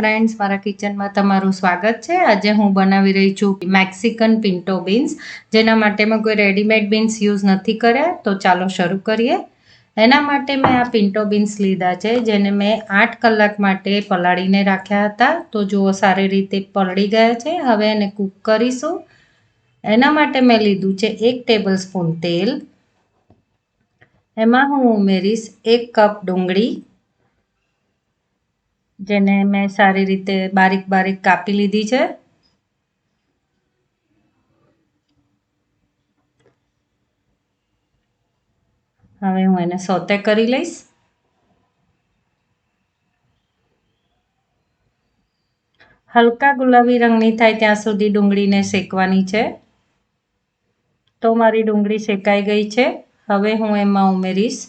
Friends મારા કિચનમાં તમારું સ્વાગત છે. આજે હું બનાવી રહી છું મેક્સિકન પિન્ટો બીન્સ જેના માટે મેં કોઈ રેડીમેડ બીન્સ યુઝ નથી કર્યા. તો ચાલો શરૂ કરીએ. એના માટે મેં આ પિન્ટો બીન્સ લીધા છે, જેને મેં આઠ કલાક માટે પલાળીને રાખ્યા હતા. તો જુઓ, સારી રીતે પલળી ગયા છે. હવે એને કૂક કરીશું. એના માટે મેં લીધું છે એક ટેબલ સ્પૂન તેલ. એમાં હું ઉમેરીશ એક કપ ડુંગળી. જેને મેં સારી રીતે બારીક બારીક કાપી લીધી છે. હવે હું એને સોતે કરી લઈશ. હલકા ગુલાબી રંગની થાય ત્યાં સુધી ડુંગળીને શેકવાની છે. તો મારી ડુંગળી શેકાઈ ગઈ છે. હવે હું એમાં ઉમેરીશ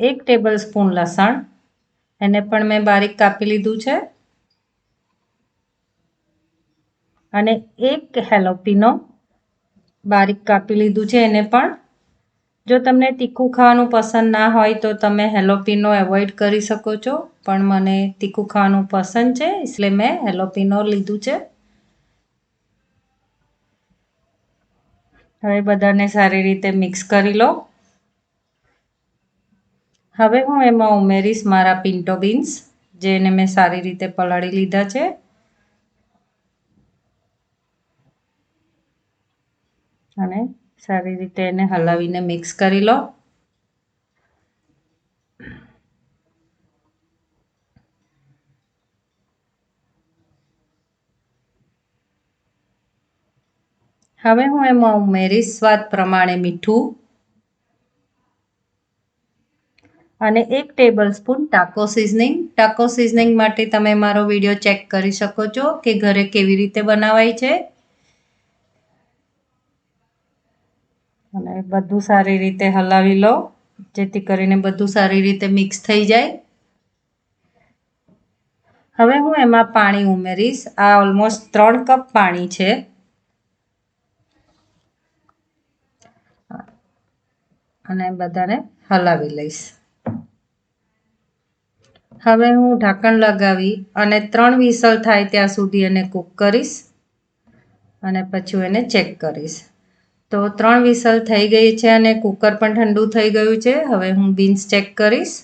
એક ટેબલ સ્પૂન લસણ એને પણ મેં બારીક કાપી લીધું છે. અને એક હેલોપીનો બારીક કાપી લીધું છે એને પણ. જો તમને તીખું ખાવાનું પસંદ ના હોય તો તમે હેલોપીનો એવોઇડ કરી શકો છો. પણ મને તીખું ખાવાનું પસંદ છે, એટલે મેં હેલોપીનો લીધું છે. હવે બધાને સારી રીતે મિક્સ કરી લો. હવે હું એમાં ઉમેરીશ મારા પિન્ટો બીન્સ, જેને મેં સારી રીતે પલાળી લીધા છે. અને સારી રીતે એને હલાવીને મિક્સ કરી લો. હવે હું એમાં ઉમેરીશ સ્વાદ પ્રમાણે મીઠું. અને એક tablespoon taco seasoning taco seasoning માટે તમે મારો વીડિયો ચેક કરી શકો છો કે ઘરે કેવી રીતે બનાવાય છે. અને બધું સારી રીતે હલાવી લો, જેથી કરીને બધું સારી રીતે મિક્સ થઈ જાય. હવે હું એમાં પાણી ઉમેરીશ. આ ઓલમોસ્ટ ત્રણ કપ પાણી છે. અને બધાને હલાવી લઈશ. હવે હું ઢાંકણ લગાવી અને ત્રણ વિસલ થાય ત્યાં સુધી એને કૂક કરીશ અને પછી એને ચેક કરીશ. તો ત્રણ વિસલ થઈ ગઈ છે અને કુકર પણ ઠંડુ થઈ ગયું છે. હવે હું બીન્સ ચેક કરીશ.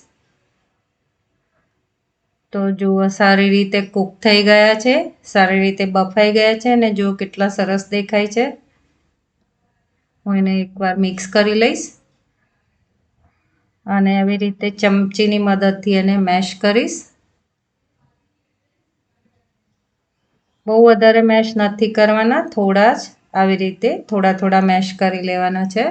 તો જુઓ સારી રીતે કૂક થઈ ગયા છે, સારી રીતે બફાઈ ગયા છે અને જુઓ કેટલા સરસ દેખાય છે. હું એને એકવાર મિક્સ કરી લઈશ. અને આવી રીતે ચમચીની મદદથી એને મેશ કરીશ. બહુ વધારે મેશ નથી કરવાના, થોડા જ આવી રીતે થોડા થોડા મેશ કરી લેવાના છે.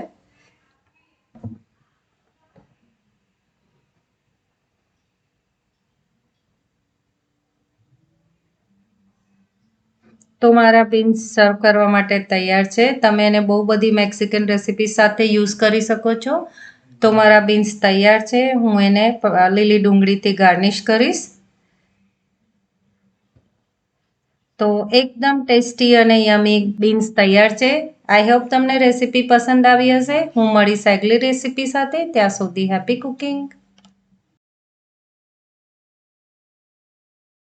તો મારા બીન્સ સર્વ કરવા માટે તૈયાર છે. તમે એને બહુ બધી મેક્સિકન રેસીપી સાથે યુઝ કરી શકો છો. તો મારા બીન્સ તૈયાર છે. હું એને લીલી ડુંગળીથી ગાર્નિશ કરીશ. તો એકદમ ટેસ્ટી અને યમી બીન્સ તૈયાર છે. આઈ હોપ તમને રેસીપી પસંદ આવી હશે. હું મળીશ આગલી રેસીપી સાથે. ત્યાં સુધી હેપી કુકિંગ